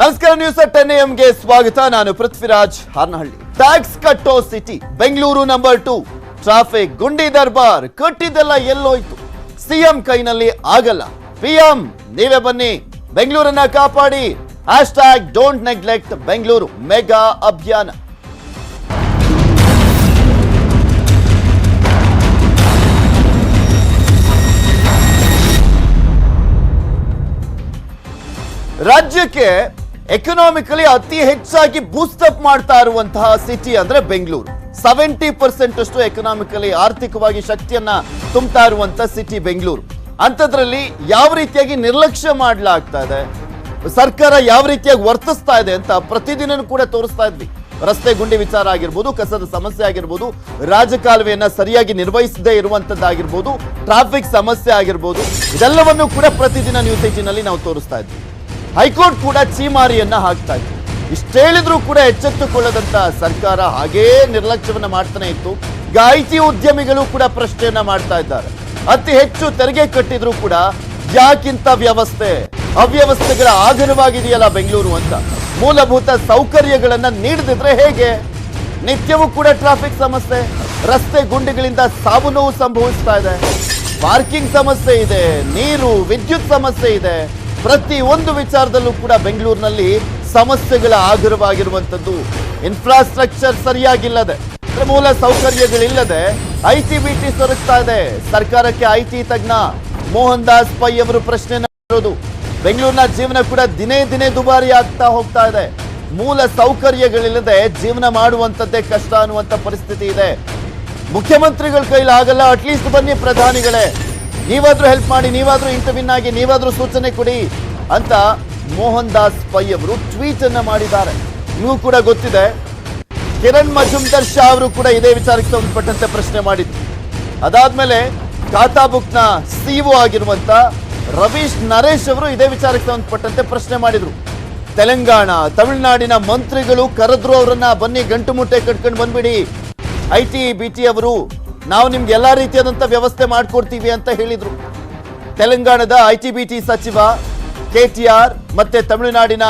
ನಮಸ್ಕಾರ news ten ಎಂಗೆ ಸ್ವಾಗತ. ನಾನು ಪೃಥ್ವಿರಾಜ್ ಹಾರ್ನಹಳ್ಳಿ. ಟ್ಯಾಕ್ಸ್ ಕಟ್ಟೋ city Bengaluru number two traffic ಗುಂಡಿ ದರ್ಬಾರ್, ಕಟ್ಟಿದ್ದೆಲ್ಲ ಎಲ್ಲೋಯ್ತು. ಸಿಎಂ ಕೈನಲ್ಲಿ ಆಗಲ್ಲ. ಪಿಎಂ ನೀವೇ ಬನ್ನಿ. ಬೆಂಗಳೂರನ್ನ ಕಾಪಾಡಿ. Hashtag don't neglect Bengaluru mega ಅಭಿಯಾನ. ರಾಜ್ಯಕ್ಕೆ ಎಕನಾಮಿಕಲಿ ಅತಿ ಹೆಚ್ಚಾಗಿ ಬೂಸ್ಟಪ್ ಮಾಡ್ತಾ ಇರುವಂತಹ ಸಿಟಿ ಅಂದ್ರೆ ಬೆಂಗಳೂರು ಸೆವೆಂಟಿ ಪರ್ಸೆಂಟ್ ಅಷ್ಟು ಎಕನಾಮಿಕಲಿ ಆರ್ಥಿಕವಾಗಿ ಶಕ್ತಿಯನ್ನ ತುಂಬ್ತಾ ಇರುವಂತ ಸಿಟಿ ಬೆಂಗಳೂರು ಅಂಥದ್ರಲ್ಲಿ ಯಾವ ರೀತಿಯಾಗಿ ನಿರ್ಲಕ್ಷ್ಯ ಮಾಡಲಾಗ್ತಾ ಇದೆ? ಸರ್ಕಾರ ಯಾವ ರೀತಿಯಾಗಿ ವರ್ತಿಸ್ತಾ ಇದೆ ಅಂತ ಪ್ರತಿದಿನ ಕೂಡ ತೋರಿಸ್ತಾ ಇದ್ವಿ. ರಸ್ತೆ ಗುಂಡಿ ವಿಚಾರ ಆಗಿರ್ಬೋದು, ಕಸದ ಸಮಸ್ಯೆ ಆಗಿರ್ಬೋದು, ರಾಜಕಾಲುವೆಯನ್ನ ಸರಿಯಾಗಿ ನಿರ್ವಹಿಸದೇ ಇರುವಂತದ್ದಾಗಿರ್ಬೋದು ಟ್ರಾಫಿಕ್ ಸಮಸ್ಯೆ ಆಗಿರ್ಬೋದು, ಇದೆಲ್ಲವನ್ನು ಕೂಡ ಪ್ರತಿದಿನ ನ್ಯೂಸ್ ಏಟಿನಲ್ಲಿ ನಾವು ತೋರಿಸ್ತಾ ಇದ್ವಿ. ಹೈಕೋರ್ಟ್ ಕೂಡ ಚೀಮಾರಿಯನ್ನ ಹಾಕ್ತಾ ಇತ್ತು. ಇಷ್ಟೇಳಿದ್ರೂ ಕೂಡ ಎಚ್ಚೆತ್ತುಕೊಳ್ಳದಂತ ಸರ್ಕಾರ ಹಾಗೇ ನಿರ್ಲಕ್ಷ್ಯವನ್ನ ಮಾಡ್ತಾನೆ ಇತ್ತು. ಗಾಯಿತಿ ಉದ್ಯಮಿಗಳು ಕೂಡ ಪ್ರಶ್ನೆಯನ್ನ ಮಾಡ್ತಾ ಇದ್ದಾರೆ. ಅತಿ ಹೆಚ್ಚು ತೆರಿಗೆ ಕಟ್ಟಿದ್ರು ಕೂಡ ಯಾಕಿಂತ ವ್ಯವಸ್ಥೆ? ಅವ್ಯವಸ್ಥೆಗಳ ಆಧಾರವಾಗಿದೆಯಲ್ಲ ಬೆಂಗಳೂರು ಅಂತ. ಮೂಲಭೂತ ಸೌಕರ್ಯಗಳನ್ನ ನೀಡದಿದ್ರೆ ಹೇಗೆ? ನಿತ್ಯವೂ ಕೂಡ ಟ್ರಾಫಿಕ್ ಸಮಸ್ಯೆ. ರಸ್ತೆ ಗುಂಡಿಗಳಿಂದ ಸಾವು ನೋವು ಸಂಭವಿಸ್ತಾ ಇದೆ. ಪಾರ್ಕಿಂಗ್ ಸಮಸ್ಯೆ ಇದೆ, ನೀರು, ವಿದ್ಯುತ್ ಸಮಸ್ಯೆ ಇದೆ. ಪ್ರತಿ ಒಂದು ವಿಚಾರದಲ್ಲೂ ಕೂಡ ಬೆಂಗಳೂರಿನಲ್ಲಿ ಸಮಸ್ಯೆಗಳ ಆಗರವಾಗಿರುವಂಥದ್ದು ಇನ್ಫ್ರಾಸ್ಟ್ರಕ್ಚರ್ ಸರಿಯಾಗಿಲ್ಲದೆ ಮೂಲ ಸೌಕರ್ಯಗಳಿಲ್ಲದೆ ಐ ಟಿ ಬಿ ಟಿ ಸೊರಗ್ತಾ ಇದೆ. ಸರ್ಕಾರಕ್ಕೆ ಐ ಟಿ ತಜ್ಞ ಮೋಹನ್ ದಾಸ್ ಪೈ ಅವರು ಪ್ರಶ್ನೆ ಬೆಂಗಳೂರಿನ ಜೀವನ ಕೂಡ ದಿನೇ ದಿನೇ ದುಬಾರಿ ಆಗ್ತಾ ಹೋಗ್ತಾ ಇದೆ. ಮೂಲ ಸೌಕರ್ಯಗಳಿಲ್ಲದೆ ಜೀವನ ಮಾಡುವಂಥದ್ದೇ ಕಷ್ಟ ಅನ್ನುವಂಥ ಪರಿಸ್ಥಿತಿ ಇದೆ. ಮುಖ್ಯಮಂತ್ರಿಗಳ ಕೈಲಾಗಲ್ಲ ಅಟ್ಲೀಸ್ಟ್ ಬನ್ನಿ ಪ್ರಧಾನಿಗಳೇ. ನೀವಾದ್ರೂ ಹೆಲ್ಪ್ ಮಾಡಿ, ನೀವಾದ್ರೂ ಇಂಟರ್ವಿನ್ ಆಗಿ, ನೀವಾದ್ರೂ ಸೂಚನೆ ಕೊಡಿ ಅಂತ ಮೋಹನ್ ದಾಸ್ ಪೈ ಅವರು ಟ್ವೀಟ್ ಅನ್ನ ಮಾಡಿದ್ದಾರೆ. ನೀವು ಕೂಡ ಗೊತ್ತಿದೆ. ಕಿರಣ್ ಮಜುಮ್ದರ್ ಶಾ ಅವರು ಕೂಡ ಇದೇ ವಿಚಾರಕ್ಕೆ ಸಂಬಂಧಪಟ್ಟಂತೆ ಪ್ರಶ್ನೆ ಮಾಡಿದ್ರು. ಅದಾದ್ಮೇಲೆ ಖಾತಾ ಬುಕ್ನ ಸಿಒ ಆಗಿರುವಂತ ರವೀಶ್ ನರೇಶ್ ಅವರು ಇದೇ ವಿಚಾರಕ್ಕೆ ಸಂಬಂಧಪಟ್ಟಂತೆ ಪ್ರಶ್ನೆ ಮಾಡಿದ್ರು. ತೆಲಂಗಾಣ, ತಮಿಳುನಾಡಿನ ಮಂತ್ರಿಗಳು ಕರೆದ್ರು ಅವರನ್ನ, ಬನ್ನಿ ಗಂಟು ಮುಟ್ಟೆ ಕಟ್ಕೊಂಡು ಬಂದ್ಬಿಡಿ. ಐ ಟಿ, ಬಿ ಟಿ ಅವರು ನಾವು ನಿಮ್ಗೆ ಎಲ್ಲ ರೀತಿಯಾದಂಥ ವ್ಯವಸ್ಥೆ ಮಾಡಿಕೊಡ್ತೀವಿ ಅಂತ ಹೇಳಿದರು. ತೆಲಂಗಾಣದ ಐ ಟಿ ಬಿ ಟಿ ಸಚಿವ ಕೆ ಟಿ ಆರ್ ಮತ್ತು ತಮಿಳುನಾಡಿನ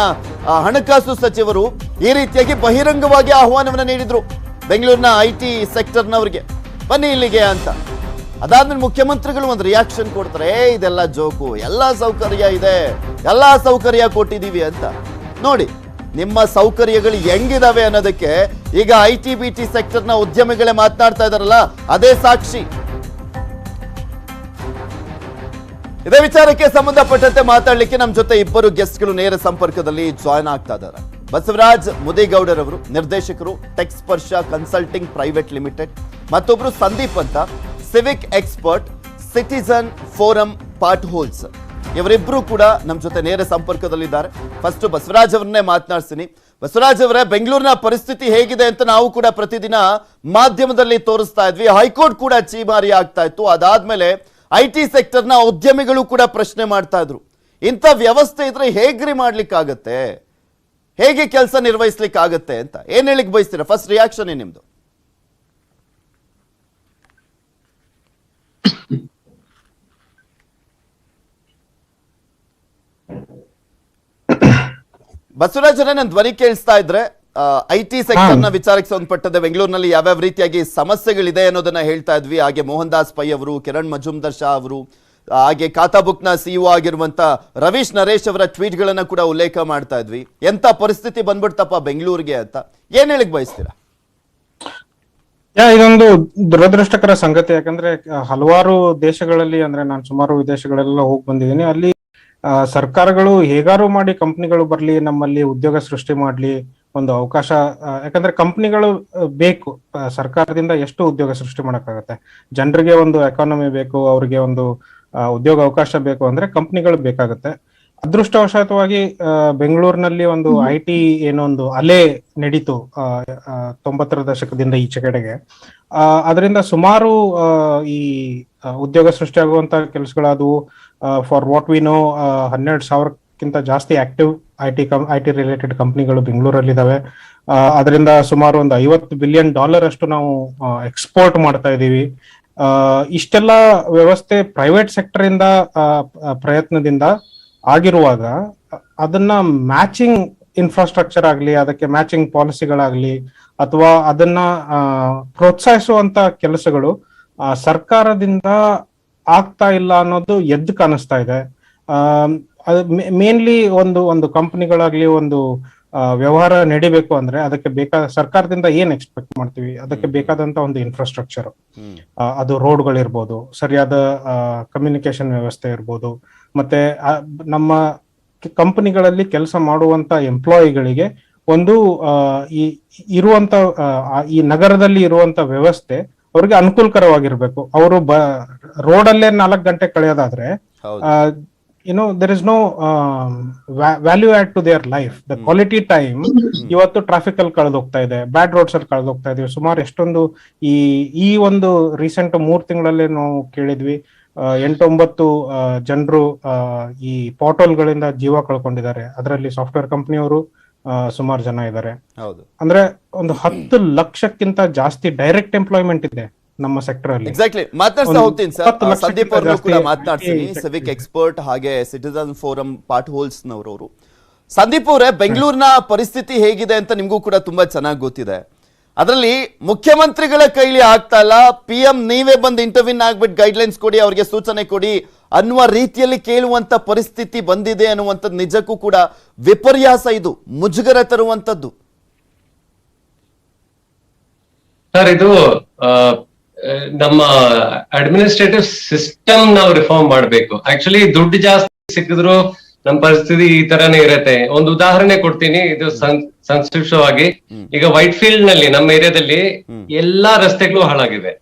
ಹಣಕಾಸು ಸಚಿವರು ಈ ರೀತಿಯಾಗಿ ಬಹಿರಂಗವಾಗಿ ಆಹ್ವಾನವನ್ನ ನೀಡಿದರು ಬೆಂಗಳೂರಿನ ಐ ಟಿ ಸೆಕ್ಟರ್ನವ್ರಿಗೆ. ಬನ್ನಿ ಇಲ್ಲಿಗೆ ಅಂತ. ಅದಾದ್ಮೇಲೆ ಮುಖ್ಯಮಂತ್ರಿಗಳು ಒಂದು ರಿಯಾಕ್ಷನ್ ಕೊಡ್ತಾರೆ "ಏ, ಇದೆಲ್ಲ ಜೋಕು ಎಲ್ಲ ಸೌಕರ್ಯ ಇದೆ ಎಲ್ಲ ಸೌಕರ್ಯ ಕೊಟ್ಟಿದ್ದೀವಿ ಅಂತ. ನೋಡಿ ನಿಮ್ಮ ಸೌಕರ್ಯಗಳು ಹೆಂಗಿದಾವೆ ಅನ್ನೋದಕ್ಕೆ ಈಗ ಐ ಟಿ ಬಿ ಟಿ ಸೆಕ್ಟರ್ನ ಉದ್ಯಮಿಗಳೇ ಮಾತನಾಡ್ತಾ ಇದಾರಲ್ಲ, ಅದೇ ಸಾಕ್ಷಿ. ಇದೇ ವಿಚಾರಕ್ಕೆ ಸಂಬಂಧಪಟ್ಟಂತೆ ಮಾತಾಡ್ಲಿಕ್ಕೆ ನಮ್ಮ ಜೊತೆ ಇಬ್ಬರು ಗೆಸ್ಟ್ಗಳು ನೇರ ಸಂಪರ್ಕದಲ್ಲಿ ಜಾಯ್ನ್ ಆಗ್ತಾ ಇದ್ದಾರೆ ಬಸವರಾಜ್ ಮುದಿಗೌಡರ್ ಅವರು ನಿರ್ದೇಶಕರು ಟೆಕ್ ಸ್ಪರ್ಶ ಕನ್ಸಲ್ಟಿಂಗ್ ಪ್ರೈವೇಟ್ ಲಿಮಿಟೆಡ್ ಮತ್ತೊಬ್ರು ಸಂದೀಪ್ ಅಂತ civic expert citizen forum potholes ಇವರಿಬ್ರು ಕೂಡ ನಮ್ಮ ಜೊತೆ ನೇರ ಸಂಪರ್ಕದಲ್ಲಿದ್ದಾರೆ. ಫಸ್ಟ್ ಬಸವರಾಜ್ ಅವರನ್ನೇ ಮಾತನಾಡ್ತೀನಿ ಬಸವರಾಜ್ ಅವರೇ, ಬೆಂಗಳೂರಿನ ಪರಿಸ್ಥಿತಿ ಹೇಗಿದೆ ಅಂತ ನಾವು ಕೂಡ ಪ್ರತಿದಿನ ಮಾಧ್ಯಮದಲ್ಲಿ ತೋರಿಸ್ತಾ ಇದ್ವಿ. ಹೈಕೋರ್ಟ್ ಕೂಡ ಚೀಮಾರಿ ಆಗ್ತಾ ಇತ್ತು. ಅದಾದ್ಮೇಲೆ ಐ ಟಿ ಸೆಕ್ಟರ್ನ ಉದ್ಯಮಿಗಳು ಕೂಡ ಪ್ರಶ್ನೆ ಮಾಡ್ತಾ ಇದ್ರು. ಇಂಥ ವ್ಯವಸ್ಥೆ ಇದ್ರೆ ಹೇಗ್ರಿ ಮಾಡ್ಲಿಕ್ಕಾಗತ್ತೆ? ಹೇಗೆ ಕೆಲಸ ನಿರ್ವಹಿಸ್ಲಿಕ್ಕಾಗತ್ತೆ ಅಂತ. ಏನ್ ಹೇಳಿಕ್ ಬಯಸ್ತೀರಾ? ಫಸ್ಟ್ ರಿಯಾಕ್ಷನ್ ನಿಮ್ದು? ಬಸವರಾಜರೇ ನನ್ನ ಧ್ವನಿ ಕೇಳಿಸ್ತಾ ಇದ್ರೆ ಐ ಟಿ ಸೆಕ್ಟರ್ನ ವಿಚಾರಕ್ಕೆ ಸಂಬಂಧಪಟ್ಟಂತೆ ಬೆಂಗಳೂರಿನಲ್ಲಿ ಯಾವ್ಯಾವ ರೀತಿಯಾಗಿ ಸಮಸ್ಯೆಗಳಿದೆ ಅನ್ನೋದನ್ನ ಹೇಳ್ತಾ ಇದ್ವಿ. ಹಾಗೆ ಮೋಹನ್ ದಾಸ್ ಪೈ ಅವರು ಕಿರಣ್ ಮಜುಮ್ದರ್ ಶಾ ಅವರು ಹಾಗೆ ಖಾತಾ ಬುಕ್ನ ಸಿಇಒ ಆಗಿರುವಂತ ರವೀಶ್ ನರೇಶ್ ಅವರ ಟ್ವೀಟ್ ಗಳನ್ನ ಕೂಡ ಉಲ್ಲೇಖ ಮಾಡ್ತಾ ಇದ್ವಿ. ಎಂತ ಪರಿಸ್ಥಿತಿ ಬಂದ್ಬಿಡ್ತಪ್ಪ ಬೆಂಗಳೂರಿಗೆ ಅಂತ. ಏನ್ ಹೇಳಿಕ್ ಬಯಸ್ತೀರಾ? ಯಾ ಇದೊಂದು ದುರದೃಷ್ಟಕರ ಸಂಗತಿ. ಯಾಕಂದ್ರೆ ಹಲವಾರು ದೇಶಗಳಲ್ಲಿ ಅಂದ್ರೆ ನಾನು ಸುಮಾರು ವಿದೇಶಗಳೆಲ್ಲ ಹೋಗಿ ಬಂದಿದ್ದೀನಿ. ಅಲ್ಲಿ ಸರ್ಕಾರಗಳು ಹೇಗಾರು ಮಾಡಿ ಕಂಪ್ನಿಗಳು ಬರ್ಲಿ ನಮ್ಮಲ್ಲಿ ಉದ್ಯೋಗ ಸೃಷ್ಟಿ ಮಾಡ್ಲಿ ಒಂದು ಅವಕಾಶ ಯಾಕಂದ್ರೆ ಕಂಪ್ನಿಗಳು ಬೇಕು. ಸರ್ಕಾರದಿಂದ ಎಷ್ಟು ಉದ್ಯೋಗ ಸೃಷ್ಟಿ ಮಾಡಕ್ಕಾಗತ್ತೆ? ಜನರಿಗೆ ಒಂದು ಎಕಾನಮಿ ಬೇಕು ಅವ್ರಿಗೆ ಒಂದು ಉದ್ಯೋಗ ಅವಕಾಶ ಬೇಕು ಅಂದ್ರೆ ಕಂಪ್ನಿಗಳು ಬೇಕಾಗುತ್ತೆ. ಅದೃಷ್ಟವಶಾತವಾಗಿ ಬೆಂಗಳೂರಿನಲ್ಲಿ ಒಂದು ಐ ಟಿ ಏನೋ ಒಂದು ಅಲೆ ನಡೀತು ತೊಂಬತ್ತರ ದಶಕದಿಂದ ಈಚೆ ಕಡೆಗೆ. ಆ, ಅದರಿಂದ ಸುಮಾರು ಈ ಉದ್ಯೋಗ ಸೃಷ್ಟಿಯಾಗುವಂತ ಕೆಲಸಗಳಾದವು. ಫಾರ್ ವಾಟ್ ವಿ ನೋ ಹನ್ನೆರಡು ಸಾವಿರಕ್ಕಿಂತ ಜಾಸ್ತಿ active I T cum I T related ಕಂಪ್ನಿಗಳು ಬೆಂಗಳೂರಲ್ಲಿದ್ದಾವೆ ಅದರಿಂದ ಸುಮಾರು ಒಂದು ಐವತ್ತು ಬಿಲಿಯನ್ ಡಾಲರ್ ಅಷ್ಟು ನಾವು ಎಕ್ಸ್ಪೋರ್ಟ್ ಮಾಡ್ತಾ ಇದ್ದೀವಿ. ಇಷ್ಟೆಲ್ಲ ವ್ಯವಸ್ಥೆ ಪ್ರೈವೇಟ್ ಸೆಕ್ಟರ್ ಇಂದ ಪ್ರಯತ್ನದಿಂದ ಆಗಿರುವಾಗ, ಅದನ್ನ ಮ್ಯಾಚಿಂಗ್ ಇನ್ಫ್ರಾಸ್ಟ್ರಕ್ಚರ್ ಆಗಲಿ, ಅದಕ್ಕೆ ಮ್ಯಾಚಿಂಗ್ ಪಾಲಿಸಿಗಳಾಗಲಿ ಅಥವಾ ಅದನ್ನ ಪ್ರೋತ್ಸಾಹಿಸುವಂತ ಕೆಲಸಗಳು ಸರ್ಕಾರದಿಂದ ಆಗ್ತಾ ಇಲ್ಲ ಅನ್ನೋದು ಎದ್ದು ಕಾಣಿಸ್ತಾ ಇದೆ. ಮೇನ್ಲಿ ಒಂದು ಒಂದು ಕಂಪನಿಗಳಾಗ್ಲಿ ಒಂದು ವ್ಯವಹಾರ ನಡಿಬೇಕು ಅಂದ್ರೆ ಅದಕ್ಕೆ ಬೇಕಾದ ಸರ್ಕಾರದಿಂದ ಏನ್ ಎಕ್ಸ್ಪೆಕ್ಟ್ ಮಾಡ್ತೀವಿ? ಅದಕ್ಕೆ ಬೇಕಾದಂತ ಒಂದು ಇನ್ಫ್ರಾಸ್ಟ್ರಕ್ಚರ್ ಅದು ಅದು ರೋಡ್ಗಳಿರ್ಬೋದು ಸರಿಯಾದ ಕಮ್ಯುನಿಕೇಶನ್ ವ್ಯವಸ್ಥೆ ಇರ್ಬೋದು ಮತ್ತೆ ನಮ್ಮ ಕಂಪನಿಗಳಲ್ಲಿ ಕೆಲಸ ಮಾಡುವಂತ ಎಂಪ್ಲಾಯಿಗಳಿಗೆ ಒಂದು ಈ ಇರುವಂತ ಈ ನಗರದಲ್ಲಿ ಇರುವಂತ ವ್ಯವಸ್ಥೆ ಅವ್ರಿಗೆ ಅನುಕೂಲಕರವಾಗಿರ್ಬೇಕು. ಅವರು ಬ ರೋಡಲ್ಲೇ ನಾಲ್ಕು ಗಂಟೆ ಕಳೆಯೋದಾದ್ರೆ ಏನೋ there is no value add to their life the quality time ಇವತ್ತು ಟ್ರಾಫಿಕ್ ಅಲ್ಲಿ ಕಳೆದೋಗ್ತಾ ಇದೆ ಬ್ಯಾಡ್ ರೋಡ್ಸ್ ಅಲ್ಲಿ ಕಳೆದೋಗ್ತಾ ಇದೀವಿ ಸುಮಾರು ಎಷ್ಟೊಂದು ಈ ಈ ಒಂದು ರೀಸೆಂಟ್ ಮೂರ್ ತಿಂಗಳಲ್ಲೇ ನಾವು ಕೇಳಿದ್ವಿ. ಎಂಟೊಂಬತ್ತು ಜನರು ಈ ಪೋರ್ಟಲ್ ಗಳಿಂದ ಜೀವ ಕಳ್ಕೊಂಡಿದ್ದಾರೆ. ಅದರಲ್ಲಿ ಸಾಫ್ಟ್ವೇರ್ ಕಂಪನಿಯವರು ಸುಮಾರು ಜನ ಇದ್ದಾರೆ ಹೌದು. ಅಂದ್ರೆ ಒಂದು ಹತ್ತು ಲಕ್ಷಕ್ಕಿಂತ ಜಾಸ್ತಿ ಡೈರೆಕ್ಟ್ ಎಂಪ್ಲಾಯ್ಮೆಂಟ್ ಇದೆ ನಮ್ಮ ಸೆಕ್ಟರ್ ಅಲ್ಲಿ. ಎಕ್ಸಾಕ್ಟ್ಲಿ ಮಾತನಾಡ್ತಾ ಹೋಗ್ತೀನಿ ಸರ್. ಸಂದೀಪ್ ಅವರು ಕೂಡ ಮಾತನಾಡ್ತೀನಿ ಸಿವಿಕ್ ಎಕ್ಸ್ಪರ್ಟ್ ಹಾಗೆ ಸಿಟಿಸನ್ ಫೋರಂ ಪಾರ್ಟ್ ಹೋಲ್ಸ್ ನವರು ಸಂದೀಪ್ ಅವರೇ ಬೆಂಗಳೂರಿನ ಪರಿಸ್ಥಿತಿ ಹೇಗಿದೆ ಅಂತ ನಿಮಗೂ ಕೂಡ ತುಂಬಾ ಚೆನ್ನಾಗಿ ಗೊತ್ತಿದೆ. ಅದರಲ್ಲಿ ಮುಖ್ಯಮಂತ್ರಿಗಳ ಕೈಲಿ ಆಗ್ತಾ ಇಲ್ಲ. ಪಿ ಎಂ ನೀವೇ ಬಂದು ಇಂಟರ್ವ್ಯೂನ್ ಆಗ್ಬಿಟ್ಟು ಗೈಡ್ಲೈನ್ಸ್ ಕೊಡಿ, ಅವರಿಗೆ ಸೂಚನೆ ಕೊಡಿ. ಅನ್ನುವ ರೀತಿಯಲ್ಲಿ ಕೇಳುವಂತ ಪರಿಸ್ಥಿತಿ ಬಂದಿದೆ ಅನ್ನುವಂಥದ್ದು ನಿಜಕ್ಕೂ ಕೂಡ ವಿಪರ್ಯಾಸ ಇದು. ಮುಜುಗರ ತರುವಂತದ್ದು ಸರ್, ಇದು ನಮ್ಮ ಅಡ್ಮಿನಿಸ್ಟ್ರೇಟಿವ್ ಸಿಸ್ಟಮ್ ನಾವು ರಿಫಾರ್ಮ್ ಮಾಡಬೇಕು. ಆಕ್ಚುಲಿ ದುಡ್ಡು ಜಾಸ್ತಿ ಸಿಕ್ಕಿದ್ರು ನಮ್ಮ ಪರಿಸ್ಥಿತಿ ಈ ತರನೇ ಇರತ್ತೆ. ಒಂದು ಉದಾಹರಣೆ ಕೊಡ್ತೀನಿ ಇದು ಸಂಕ್ಷಿಪ್ತವಾಗಿ. ಈಗ ವೈಟ್ ಫೀಲ್ಡ್ನಲ್ಲಿ ನಮ್ಮ ಏರಿಯಾದಲ್ಲಿ ಎಲ್ಲಾ ರಸ್ತೆಗಳು ಹಾಳಾಗಿದೆ.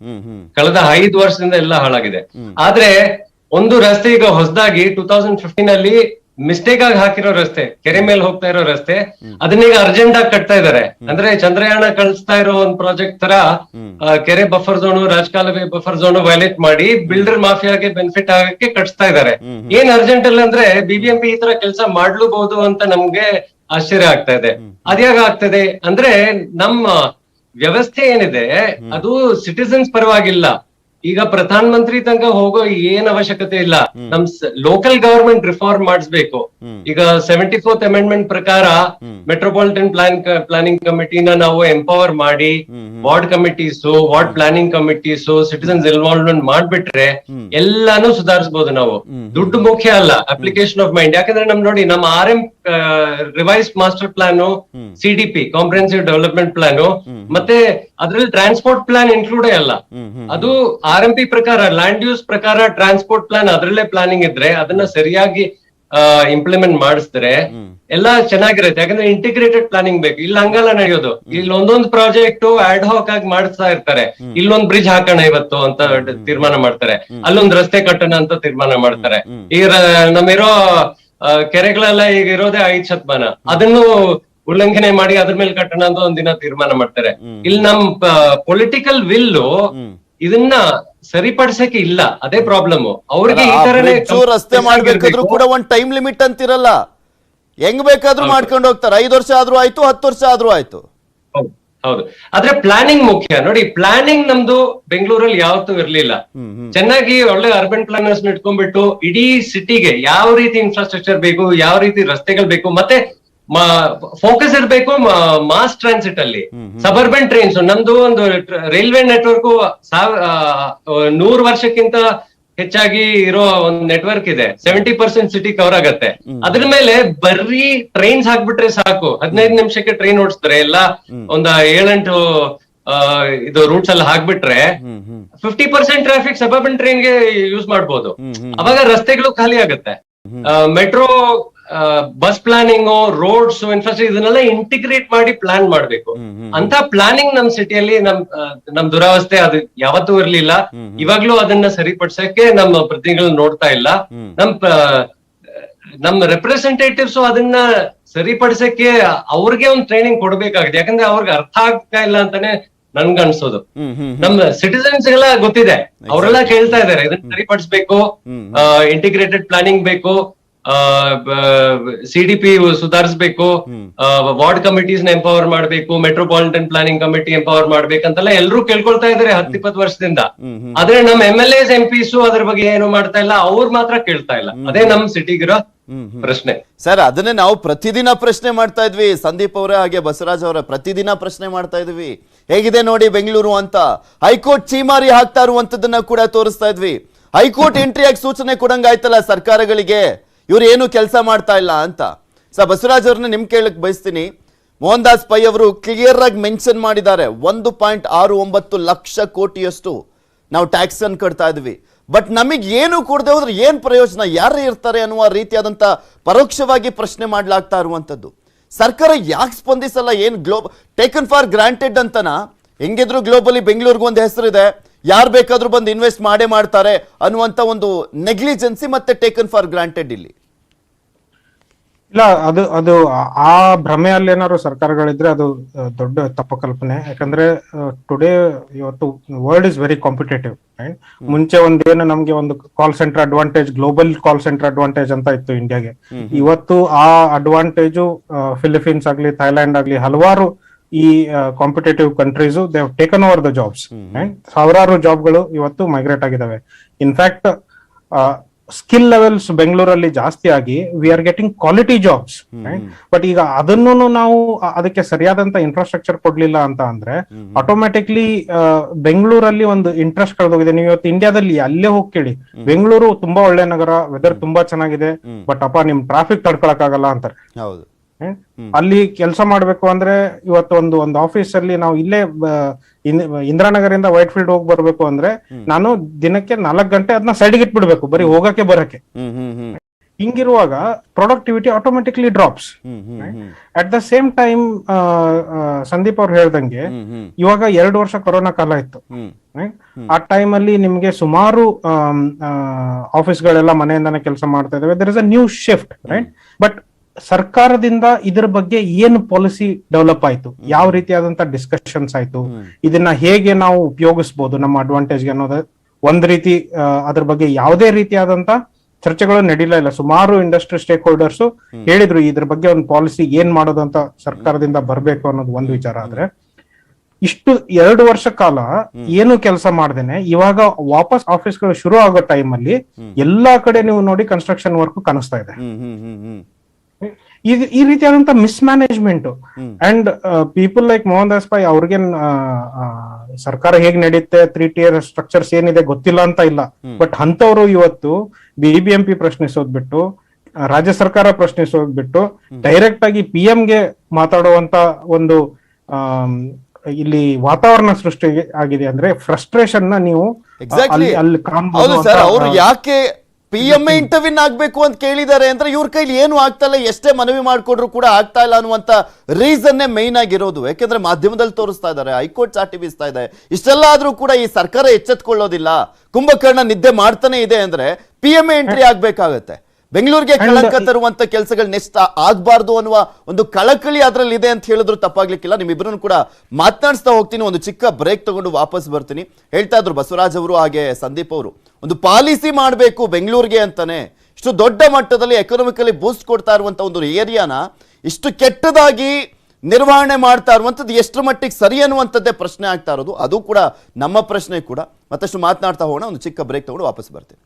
ಕಳೆದ ಐದು ವರ್ಷದಿಂದ ಎಲ್ಲ ಹಾಳಾಗಿದೆ. ಆದ್ರೆ ಒಂದು ರಸ್ತೆ ಈಗ ಹೊಸದಾಗಿ ಟೂ ತೌಸಂಡ್ ಫಿಫ್ಟೀನ್ ಅಲ್ಲಿ ಮಿಸ್ಟೇಕ್ ಆಗಿ ಹಾಕಿರೋ ರಸ್ತೆ ಕೆರೆ ಮೇಲೆ ಹೋಗ್ತಾ ಇರೋ ರಸ್ತೆ ಅದನ್ನೀಗ ಅರ್ಜೆಂಟ್ ಆಗಿ ಕಟ್ತಾ ಇದಾರೆ. ಅಂದ್ರೆ ಚಂದ್ರಯಾನ ಕಳಿಸ್ತಾ ಇರೋ ಒಂದ್ ಪ್ರಾಜೆಕ್ಟ್ ತರ ಕೆರೆ ಬಫರ್ ಝೋನು ರಾಜಕಾಲುವೆ ಬಫರ್ ಝೋನು ವೈಲೇಟ್ ಮಾಡಿ ಬಿಲ್ಡರ್ ಮಾಫಿಯಾಗೆ ಬೆನಿಫಿಟ್ ಆಗಕ್ಕೆ ಕಟ್ಸ್ತಾ ಇದಾರೆ. ಏನ್ ಅರ್ಜೆಂಟ್ ಅಲ್ಲ ಅಂದ್ರೆ ಬಿಬಿಎಂಪಿ ಈ ತರ ಕೆಲಸ ಮಾಡ್ಲೂಬಹುದು ಅಂತ ನಮ್ಗೆ ಆಶ್ಚರ್ಯ ಆಗ್ತಾ ಇದೆ. ಅದ್ಯಾಗ ಆಗ್ತದೆ ಅಂದ್ರೆ ನಮ್ಮ ವ್ಯವಸ್ಥೆ ಏನಿದೆ ಅದು ಸಿಟಿಸನ್ಸ್ ಪರವಾಗಿಲ್ಲ. ಈಗ ಪ್ರಧಾನ ಮಂತ್ರಿ ತನಕ ಹೋಗೋ ಏನ್ ಅವಶ್ಯಕತೆ ಇಲ್ಲ. ನಮ್ ಲೋಕಲ್ ಗವರ್ಮೆಂಟ್ ರಿಫಾರ್ಮ್ ಮಾಡಿಸ್ಬೇಕು. ಈಗ ಸೆವೆಂಟಿ ಫೋರ್ತ್ ಅಮೆಂಡ್ಮೆಂಟ್ ಪ್ರಕಾರ ಮೆಟ್ರೋಪಾಲಿಟನ್ ಪ್ಲಾನ್ ಪ್ಲಾನಿಂಗ್ ಕಮಿಟಿನ ನಾವು ಎಂಪವರ್ ಮಾಡಿ ward committees ward planning committees citizens involvement ಮಾಡ್ಬಿಟ್ರೆ ಎಲ್ಲಾನು ಸುಧಾರಿಸಬಹುದು ನಾವು. ದುಡ್ಡು ಮುಖ್ಯ ಅಲ್ಲ ಅಪ್ಲಿಕೇಶನ್ ಆಫ್ ಮೈಂಡ್ ಯಾಕಂದ್ರೆ ನಮ್ ನೋಡಿ ನಮ್ಮ R M revise master plan CDP comprehensive development plan ಮತ್ತೆ ಅದ್ರಲ್ಲಿ ಟ್ರಾನ್ಸ್ಪೋರ್ಟ್ ಪ್ಲಾನ್ ಇನ್ಕ್ಲೂಡೇ ಅಲ್ಲ. ಅದು ಆರ್ ಎಂ ಪಿ ಪ್ರಕಾರ ಲ್ಯಾಂಡ್ ಯೂಸ್ ಪ್ರಕಾರ ಟ್ರಾನ್ಸ್ಪೋರ್ಟ್ ಪ್ಲಾನ್ ಅದರಲ್ಲೇ ಪ್ಲಾನಿಂಗ್ ಇದ್ರೆ ಅದನ್ನ ಸರಿಯಾಗಿ ಇಂಪ್ಲಿಮೆಂಟ್ ಮಾಡಿಸಿದ್ರೆ ಎಲ್ಲ ಚೆನ್ನಾಗಿರುತ್ತೆ. ಯಾಕಂದ್ರೆ ಇಂಟಿಗ್ರೇಟೆಡ್ ಪ್ಲಾನಿಂಗ್ ಬೇಕು. ಇಲ್ಲಿ ಹಂಗಲ್ಲ ನಡೆಯೋದು. ಇಲ್ಲಿ ಒಂದೊಂದು ಪ್ರಾಜೆಕ್ಟ್ ಆಡ್ ಹಾಕ್ ಆಗಿ ಮಾಡಿಸ್ತಾ ಇರ್ತಾರೆ. ಇಲ್ಲೊಂದ್ ಬ್ರಿಡ್ಜ್ ಹಾಕೋಣ ಇವತ್ತು ಅಂತ ತೀರ್ಮಾನ ಮಾಡ್ತಾರೆ. ಅಲ್ಲೊಂದ್ ರಸ್ತೆ ಕಟ್ಟೋಣ ಅಂತ ತೀರ್ಮಾನ ಮಾಡ್ತಾರೆ. ಈಗ ನಮ್ಮಿರೋ ಕೆರೆಗಳೆಲ್ಲ ಈಗ ಇರೋದೇ ಐದ್ ಶತಮಾನ. ಅದನ್ನು ಉಲ್ಲಂಘನೆ ಮಾಡಿ ಅದ್ರ ಮೇಲೆ ಕಟ್ಟಣ ಅಂತ ಒಂದಿನ ತೀರ್ಮಾನ ಮಾಡ್ತಾರೆ. ಇಲ್ಲಿ ನಮ್ ಪೊಲಿಟಿಕಲ್ ವಿಲ್ಲು ಇದನ್ನ ಸರಿಪಡಿಸಕ್ಕೆ ಇಲ್ಲ. ಅದೇ ಪ್ರಾಬ್ಲಮ್ ಅವ್ರಿಗೆ ಈ ತರನೇ ರಸ್ತೆ ಮಾಡ್ಬೇಕಾದ್ರೂ ಕೂಡ ಒಂದ್ ಟೈಮ್ ಲಿಮಿಟ್ ಅಂತಿರಲ್ಲ. ಹೆಂಗ್ ಬೇಕಾದ್ರೂ ಮಾಡ್ಕೊಂಡು ಹೋಗ್ತಾರೆ. ಐದು ವರ್ಷ ಆದ್ರೂ ಆಯ್ತು ಹತ್ತು ವರ್ಷ ಆದ್ರೂ ಆಯ್ತು. ಹೌದು, ಹೌದು. ಆದ್ರೆ ಪ್ಲಾನಿಂಗ್ ಮುಖ್ಯ. ನೋಡಿ ಪ್ಲಾನಿಂಗ್ ನಮ್ದು ಬೆಂಗಳೂರಲ್ಲಿ ಯಾವತ್ತೂ ಇರ್ಲಿಲ್ಲ. ಚೆನ್ನಾಗಿ ಒಳ್ಳೆ ಅರ್ಬನ್ ಪ್ಲಾನರ್ಸ್ ಇಟ್ಕೊಂಡ್ಬಿಟ್ಟು ಇಡೀ ಸಿಟಿಗೆ ಯಾವ ರೀತಿ ಇನ್ಫ್ರಾಸ್ಟ್ರಕ್ಚರ್ ಬೇಕು ಯಾವ ರೀತಿ ರಸ್ತೆಗಳು ಬೇಕು ಮತ್ತೆ ಫೋಕಸ್ ಇರಬೇಕು ಮಾಸ್ ಟ್ರಾನ್ಸಿಟ್ ಅಲ್ಲಿ. ಸಬರ್ಬನ್ ಟ್ರೈನ್ಸ್ ನಮ್ದು ಒಂದು ರೈಲ್ವೆ ನೆಟ್ವರ್ಕ್ ನೂರ್ ವರ್ಷಕ್ಕಿಂತ ಹೆಚ್ಚಾಗಿ ಇರೋ ಒಂದು ನೆಟ್ವರ್ಕ್ ಇದೆ. ಸೆವೆಂಟಿ ಪರ್ಸೆಂಟ್ ಸಿಟಿ ಕವರ್ ಆಗತ್ತೆ. ಅದ್ರ ಮೇಲೆ ಬರೀ ಟ್ರೈನ್ಸ್ ಹಾಕ್ಬಿಟ್ರೆ ಸಾಕು. ಹದಿನೈದು ನಿಮಿಷಕ್ಕೆ ಟ್ರೈನ್ ಓಡಿಸ್ತಾರೆ. ಎಲ್ಲ ಒಂದ್ ಏಳೆಂಟು ಇದು ರೂಟ್ಸ್ ಅಲ್ಲಿ ಹಾಕ್ಬಿಟ್ರೆ ಫಿಫ್ಟಿ ಪರ್ಸೆಂಟ್ ಟ್ರಾಫಿಕ್ ಸಬರ್ಬನ್ ಟ್ರೈನ್ಗೆ ಯೂಸ್ ಮಾಡ್ಬೋದು. ಅವಾಗ ರಸ್ತೆಗಳು ಖಾಲಿ ಆಗುತ್ತೆ. Metro bus planning roads infrastructure ಇದನ್ನೆಲ್ಲ ಇಂಟಿಗ್ರೇಟ್ ಮಾಡಿ ಪ್ಲಾನ್ ಮಾಡ್ಬೇಕು. ಅಂತ ಪ್ಲಾನಿಂಗ್ ನಮ್ ಸಿಟಿಯಲ್ಲಿ ನಮ್ ನಮ್ ದುರಾವಸ್ಥೆ ಅದು ಯಾವತ್ತೂ ಇರ್ಲಿಲ್ಲ. ಇವಾಗ್ಲೂ ಅದನ್ನ ಸರಿಪಡಿಸಕ್ಕೆ ನಮ್ಮ ಪ್ರತಿನಿಧಿಗಳು ನೋಡ್ತಾ ಇಲ್ಲ. ನಮ್ ನಮ್ ರೆಪ್ರೆಸೆಂಟೇಟಿವ್ಸ್ ಅದನ್ನ ಸರಿಪಡಿಸಕ್ಕೆ ಅವ್ರಿಗೆ ಒಂದು ಟ್ರೈನಿಂಗ್ ಕೊಡ್ಬೇಕಾಗಿದೆ ಯಾಕಂದ್ರೆ ಅವ್ರಿಗೆ ಅರ್ಥ ಆಗ್ತಾ ಇಲ್ಲ ಅಂತಾನೆ ನನ್ಗ ಅನ್ಸೋದು. ನಮ್ ಸಿಟಿಸನ್ಸ್ ಎಲ್ಲ ಗೊತ್ತಿದೆ. ಅವರೆಲ್ಲ ಕೇಳ್ತಾ ಇದಾರೆ ಇದನ್ನ ಸರಿಪಡಿಸ್ಬೇಕು. ಇಂಟಿಗ್ರೇಟೆಡ್ ಪ್ಲಾನಿಂಗ್ ಬೇಕು. ಸಿಡಿಪಿ ಸುಧಾರಿಸಬೇಕು ವಾರ್ಡ್ ಕಮಿಟೀಸ್ನ ಎಂಪವರ್ ಮಾಡಬೇಕು ಮೆಟ್ರೋಪಾಲಿಟನ್ ಪ್ಲಾನಿಂಗ್ ಕಮಿಟಿ ಎಂಪವರ್ ಮಾಡ್ಬೇಕಂತೆಲ್ಲ ಎಲ್ಲರೂ ಕೇಳ್ಕೊಳ್ತಾ ಇದಾರೆ ಹತ್ತಿಪ್ಪತ್ತು ವರ್ಷದಿಂದ. ಆದ್ರೆ ನಮ್ M L S M Ps ಅದ್ರ ಬಗ್ಗೆ ಏನು ಮಾಡ್ತಾ ಇಲ್ಲ ಅವ್ರು ಮಾತ್ರ ಕೇಳ್ತಾ ಇಲ್ಲ. ಅದೇ ನಮ್ ಸಿಟಿಗಿರೋ ಪ್ರಶ್ನೆ. ಸರ್ ಅದನ್ನೇ ನಾವು ಪ್ರತಿದಿನ ಪ್ರಶ್ನೆ ಮಾಡ್ತಾ ಇದ್ವಿ. ಸಂದೀಪ್ ಅವರ ಹಾಗೆ ಬಸವರಾಜ್ ಅವರ ಪ್ರತಿದಿನ ಪ್ರಶ್ನೆ ಮಾಡ್ತಾ ಇದ್ವಿ. ಹೇಗಿದೆ ನೋಡಿ ಬೆಂಗಳೂರು ಅಂತ? ಹೈಕೋರ್ಟ್ ಚೀಮಾರಿ ಹಾಕ್ತಾ ಇರುವಂತದನ್ನ ಕೂಡ ತೋರಿಸ್ತಾ ಇದ್ವಿ. ಹೈಕೋರ್ಟ್ ಎಂಟ್ರಿ ಆಗಿ ಸೂಚನೆ ಕೊಡಂಗಾಯ್ತಲ್ಲ ಸರ್ಕಾರಗಳಿಗೆ? ಇವ್ರು ಏನು ಕೆಲಸ ಮಾಡ್ತಾ ಇಲ್ಲ ಅಂತ. ಸ ಬಸವರಾಜ್ ಅವ್ರನ್ನ ನಿಮ್ ಕೇಳಕ್ ಬಯಸ್ತೀನಿ. ಮೋಹನ್ ದಾಸ್ ಪೈ ಅವರು ಕ್ಲಿಯರ್ ಆಗಿ ಮೆನ್ಷನ್ ಮಾಡಿದ್ದಾರೆ. ಒಂದು ಪಾಯಿಂಟ್ ಆರು ಒಂಬತ್ತು ಲಕ್ಷ ಕೋಟಿಯಷ್ಟು ನಾವು ಟ್ಯಾಕ್ಸ್ ಅನ್ನು ಕಟ್ತಾ ಇದ್ವಿ. ಬಟ್ ನಮಗೆ ಏನು ಕೊಡದೆ ಹೋದ್ರೆ ಏನು ಪ್ರಯೋಜನ? ಯಾರು ಇರ್ತಾರೆ ಅನ್ನುವ ರೀತಿಯಾದಂಥ ಪರೋಕ್ಷವಾಗಿ ಪ್ರಶ್ನೆ ಮಾಡಲಾಗ್ತಾ ಇರುವಂತದ್ದು ಸರ್ಕಾರ ಯಾಕೆ ಸ್ಪಂದಿಸಲ್ಲ? ಏನು ಗ್ಲೋಬ್ ಟೇಕನ್ ಫಾರ್ ಗ್ರಾಂಟೆಡ್ ಅಂತನ? ಹೆಂಗಿದ್ರು ಗ್ಲೋಬಲಿ ಬೆಂಗಳೂರಿಗೂ ಒಂದು ಹೆಸರಿದೆ. ಯಾರು ಬೇಕಾದ್ರೂ ಬಂದು ಇನ್ವೆಸ್ಟ್ ಮಾಡೇ ಮಾಡ್ತಾರೆ ಅನ್ನುವಂತ ಒಂದು ನೆಗ್ಲಿಜೆನ್ಸಿ ಮತ್ತೆ ಟೇಕನ್ ಫಾರ್ ಗ್ರಾಂಟೆಡ್ ಇಲ್ಲಿ. ಇಲ್ಲ ಅದು ಅದು ಆ- ಭ್ರಮೆ ಭ್ರಮೆಯಲ್ಲಿ ಏನಾದ್ರು ಸರ್ಕಾರಗಳಿದ್ರೆ ಅದು ದೊಡ್ಡ ತಪ್ಪು ಕಲ್ಪನೆ. ಯಾಕಂದ್ರೆ ಟುಡೇ ಇವತ್ತು world is very competitive right ಮುಂಚೆ ಒಂದೇನು ನಮ್ಗೆ ಒಂದು call center advantage global call center advantage ಅಂತ ಇತ್ತು ಇಂಡಿಯಾಗೆ ಇವತ್ತು ಆ ಅಡ್ವಾಂಟೇಜು ಫಿಲಿಪೀನ್ಸ್ ಆಗ್ಲಿ ಥೈಲ್ಯಾಂಡ್ ಆಗ್ಲಿ ಹಲವಾರು ಈ competitive countries they taken over the jobs ಸಾವಿರಾರು ಜಾಬ್ಗಳು ಇವತ್ತು ಮೈಗ್ರೇಟ್ ಆಗಿದಾವೆ. ಇನ್ಫ್ಯಾಕ್ಟ್ ಸ್ಕಿಲ್ ಲೆವೆಲ್ಸ್ ಬೆಂಗಳೂರಲ್ಲಿ ಜಾಸ್ತಿ ಆಗಿ we are getting quality jobs but ಈಗ ಅದನ್ನು ನಾವು ಅದಕ್ಕೆ ಸರಿಯಾದಂತ ಇನ್ಫ್ರಾಸ್ಟ್ರಕ್ಚರ್ ಕೊಡ್ಲಿಲ್ಲ ಅಂತ ಅಂದ್ರೆ ಆಟೋಮ್ಯಾಟಿಕ್ಲಿ ಬೆಂಗಳೂರಲ್ಲಿ ಒಂದು ಇಂಟ್ರೆಸ್ಟ್ ಕಳೆದೋಗಿದೆ. ನೀವು ಇವತ್ತು ಇಂಡಿಯಾದಲ್ಲಿ ಅಲ್ಲೇ ಹೋಗಿ ಕೇಳಿ. ಬೆಂಗಳೂರು ತುಂಬಾ ಒಳ್ಳೆ ನಗರ ವೆದರ್ ತುಂಬಾ ಚೆನ್ನಾಗಿದೆ ಬಟ್ ಅಪ್ಪ ನಿಮ್ ಟ್ರಾಫಿಕ್ ತಡ್ಕೊಳಕ್ ಆಗಲ್ಲ ಅಂತಾರೆ. ಹೌದು? ಅಲ್ಲಿ ಕೆಲಸ ಮಾಡ್ಬೇಕು ಅಂದ್ರೆ ಇವತ್ತು ಒಂದು ಒಂದು ಆಫೀಸ್ ಅಲ್ಲಿ ನಾವು ಇಲ್ಲೇ ಇಂದಿರಾನಗರಿಂದ ವೈಟ್ ಫೀಲ್ಡ್ ಹೋಗಿ ಬರ್ಬೇಕು ಅಂದ್ರೆ ನಾನು ದಿನಕ್ಕೆ ನಾಲ್ಕು ಗಂಟೆ ಅದನ್ನ ಸೈಡ್ಗೆ ಇಟ್ಬಿಡ್ಬೇಕು ಬರೀ ಹೋಗಕ್ಕೆ ಬರಕ್ಕೆ. ಹಿಂಗಿರುವಾಗ productivity automatically drops at the same time Sandeep ಅವ್ರು ಹೇಳ್ದಂಗೆ ಇವಾಗ ಎರಡು ವರ್ಷ ಕೊರೋನಾ ಕಾಲ ಇತ್ತು. ಆ ಟೈಮ್ ಅಲ್ಲಿ ನಿಮ್ಗೆ ಸುಮಾರು ಆಫೀಸ್ಗಳೆಲ್ಲ ಮನೆಯಿಂದಾನೆ ಕೆಲಸ ಮಾಡ್ತಾ ಇದಾವೆ. There is a new shift right but ಸರ್ಕಾರದಿಂದ ಇದ್ರ ಬಗ್ಗೆ ಏನು ಪಾಲಿಸಿ ಡೆವಲಪ್ ಆಯ್ತು? ಯಾವ ರೀತಿಯಾದಂತ ಡಿಸ್ಕಷನ್ಸ್ ಆಯ್ತು? ಇದನ್ನ ಹೇಗೆ ನಾವು ಉಪಯೋಗಿಸಬಹುದು ನಮ್ಮ ಅಡ್ವಾಂಟೇಜ್ಗೆ ಅನ್ನೋದು ಒಂದ್ ರೀತಿ ಅದ್ರ ಬಗ್ಗೆ ಯಾವುದೇ ರೀತಿಯಾದಂತ ಚರ್ಚೆಗಳು ನಡೀಲ ಇಲ್ಲ. ಸುಮಾರು ಇಂಡಸ್ಟ್ರಿ ಸ್ಟೇಕ್ ಹೋಲ್ಡರ್ಸ್ ಹೇಳಿದ್ರು ಇದ್ರ ಬಗ್ಗೆ ಒಂದು ಪಾಲಿಸಿ ಏನ್ ಮಾಡೋದು ಅಂತ ಸರ್ಕಾರದಿಂದ ಬರ್ಬೇಕು ಅನ್ನೋದು ಒಂದು ವಿಚಾರ ಆದ್ರೆ ಇಷ್ಟು ಎರಡು ವರ್ಷ ಕಾಲ ಏನು ಕೆಲಸ ಮಾಡ್ದೇನೆ ಇವಾಗ ವಾಪಸ್ ಆಫೀಸ್ಗಳು ಶುರು ಆಗೋ ಟೈಮ್ ಅಲ್ಲಿ ಎಲ್ಲಾ ಕಡೆ ನೀವು ನೋಡಿ ಕನ್ಸ್ಟ್ರಕ್ಷನ್ ವರ್ಕ್ ಕಾಣಿಸ್ತಾ ಇದೆ. ಈ ಈ ರೀತಿಯಾದಂತ mismanagement and people like Mohan Das Pai ಅವ್ರಿಗೇನ್ ಆ, ಸರ್ಕಾರ ಹೇಗ್ ನಡೆಯುತ್ತೆ ತ್ರೀ ಟಿಯರ್ ಸ್ಟ್ರಕ್ಚರ್ಸ್ ಏನಿದೆ ಗೊತ್ತಿಲ್ಲ ಅಂತ ಇಲ್ಲ. ಬಟ್ ಅಂತವರು ಇವತ್ತು ಬಿಬಿಎಂಪಿ ಪ್ರಶ್ನಿಸೋದ್ ಬಿಟ್ಟು ಆ, ರಾಜ್ಯ ಸರ್ಕಾರ ಪ್ರಶ್ನಿಸೋದ್ಬಿಟ್ಟು ಡೈರೆಕ್ಟ್ ಆಗಿ ಪಿ ಗೆ ಮಾತಾಡುವಂತ ಒಂದು ಇಲ್ಲಿ ವಾತಾವರಣ ಸೃಷ್ಟಿ ಆಗಿದೆ ಅಂದ್ರೆ ಫ್ರಸ್ಟ್ರೇಷನ್ನ ನೀವು ಅಲ್ಲಿ ಯಾಕೆ ಪಿ ಎಂ ಎ ಇಂಟರ್ವ್ಯೂನ್ ಆಗ್ಬೇಕು ಅಂತ ಕೇಳಿದ್ದಾರೆ ಅಂದ್ರೆ ಇವ್ರ ಕೈಲಿ ಏನು ಆಗ್ತಾ ಇಲ್ಲ ಎಷ್ಟೇ ಮನವಿ ಮಾಡಿಕೊಡ್ರು ಕೂಡ ಆಗ್ತಾ ಇಲ್ಲ ಅನ್ನುವಂತ ರೀಸನ್ನೇ ಮೈನ್ ಆಗಿರೋದು. ಯಾಕೆಂದ್ರೆ ಮಾಧ್ಯಮದಲ್ಲಿ ತೋರಿಸ್ತಾ ಇದ್ದಾರೆ ಹೈಕೋರ್ಟ್ ಚಾಟಿ ಬೀಸ್ತಾ ಇದೆ. ಇಷ್ಟೆಲ್ಲ ಆದ್ರೂ ಕೂಡ ಈ ಸರ್ಕಾರ ಎಚ್ಚೆತ್ಕೊಳ್ಳೋದಿಲ್ಲ. ಕುಂಭಕರ್ಣ ನಿದ್ದೆ ಮಾಡ್ತಾನೆ ಇದೆ ಅಂದ್ರೆ ಪಿ ಎಂ ಎ ಎಂಟ್ರಿ ಆಗ್ಬೇಕಾಗತ್ತೆ. ಬೆಂಗಳೂರಿಗೆ ಕಳಂಕ ತರುವಂತ ಕೆಲಸಗಳು ನೆಸ್ಟ್ ಆಗ್ಬಾರ್ದು ಅನ್ನುವ ಒಂದು ಕಳಕಳಿ ಅದರಲ್ಲಿ ಇದೆ ಅಂತ ಹೇಳಿದ್ರು ತಪ್ಪಾಗ್ಲಿಕ್ಕಿಲ್ಲ. ನಿಮ್ಮಿಬ್ಬರನ್ನು ಕೂಡ ಮಾತನಾಡಿಸ್ತಾ ಹೋಗ್ತೀನಿ ಒಂದು ಚಿಕ್ಕ ಬ್ರೇಕ್ ತಗೊಂಡು ವಾಪಸ್ ಬರ್ತೀನಿ. ಹೇಳ್ತಾ ಇದ್ರು ಬಸವರಾಜ್ ಅವರು ಹಾಗೆ ಸಂದೀಪ್ ಅವರು. ಒಂದು ಪಾಲಿಸಿ ಮಾಡಬೇಕು ಬೆಂಗಳೂರಿಗೆ ಅಂತಾನೆ, ಇಷ್ಟು ದೊಡ್ಡ ಮಟ್ಟದಲ್ಲಿ ಎಕನಾಮಿಕಲಿ ಬೂಸ್ಟ್ ಕೊಡ್ತಾ ಇರುವಂತ ಒಂದು ಏರಿಯಾನ ಇಷ್ಟು ಕೆಟ್ಟದಾಗಿ ನಿರ್ವಹಣೆ ಮಾಡ್ತಾ ಇರುವಂಥದ್ದು ಎಷ್ಟರ ಮಟ್ಟಿಗೆ ಸರಿ ಅನ್ನುವಂಥದ್ದೇ ಪ್ರಶ್ನೆ ಆಗ್ತಾ ಇರೋದು. ಅದು ಕೂಡ ನಮ್ಮ ಪ್ರಶ್ನೆ ಕೂಡ. ಮತ್ತಷ್ಟು ಮಾತನಾಡ್ತಾ ಹೋಗೋಣ. ಒಂದು ಚಿಕ್ಕ ಬ್ರೇಕ್ ತಗೊಂಡು ವಾಪಸ್ ಬರ್ತೀನಿ.